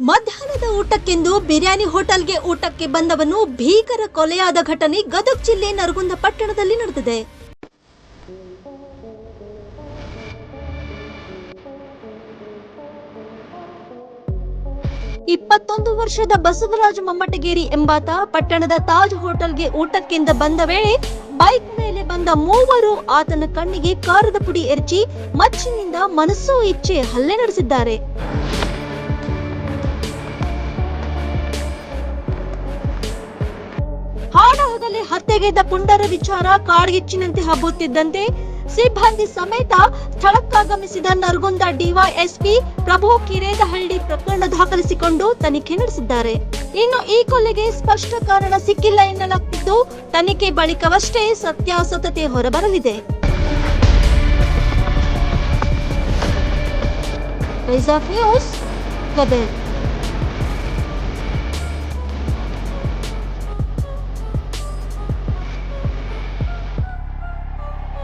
ಮಧ್ಯಾಹ್ನದ ಊಟಕ್ಕೆಂದು ಬಿರಿಯಾನಿ ಹೋಟೆಲ್ಗೆ ಊಟಕ್ಕೆ ಬಂದವನು ಭೀಕರ ಕೊಲೆಯಾದ ಘಟನೆ ಗದಗ ಜಿಲ್ಲೆ ನರಗುಂದ ಪಟ್ಟಣದಲ್ಲಿ ನಡೆದಿದೆ. ಇಪ್ಪತ್ತೊಂದು ವರ್ಷದ ಬಸವರಾಜ ಮಮ್ಮಟಗೇರಿ ಎಂಬಾತ ಪಟ್ಟಣದ ತಾಜ್ ಹೋಟೆಲ್ಗೆ ಊಟಕ್ಕೆಂದ ಬಂದ ವೇಳೆ ಬೈಕ್ ಮೇಲೆ ಬಂದ ಮೂವರು ಆತನ ಕಣ್ಣಿಗೆ ಕಾರದ ಪುಡಿ ಎರಚಿ ಮಚ್ಚಿನಿಂದ ಮನಸ್ಸು ಇಚ್ಛೆ ಹಲ್ಲೆ ನಡೆಸಿದ್ದಾರೆ. ಹಾಡಹದಲ್ಲಿ ಹತ್ಯೆಗೈದ ಪುಂಡರ ವಿಚಾರ ಕಾಡ್ಗಿಚ್ಚಿನಂತೆ ಹಬ್ಬುತ್ತಿದ್ದಂತೆ ಸಿಬ್ಬಂದಿ ಸಮೇತ ಸ್ಥಳಕ್ಕಾಗಮಿಸಿದ ನರಗುಂದ ಡಿವೈಎಸ್ಪಿ ಪ್ರಭು ಕಿರೇದಹಳ್ಳಿ ಪ್ರಕರಣ ದಾಖಲಿಸಿಕೊಂಡು ತನಿಖೆ ನಡೆಸಿದ್ದಾರೆ. ಇನ್ನು ಈ ಕೊಲೆಗೆ ಸ್ಪಷ್ಟ ಕಾರಣ ಸಿಕ್ಕಿಲ್ಲ ಎನ್ನಲಾಗ್ತಿದ್ದು, ತನಿಖೆ ಬಳಿಕವಷ್ಟೇ ಸತ್ಯಾಸತ್ಯತೆ ಹೊರಬರಲಿದೆ.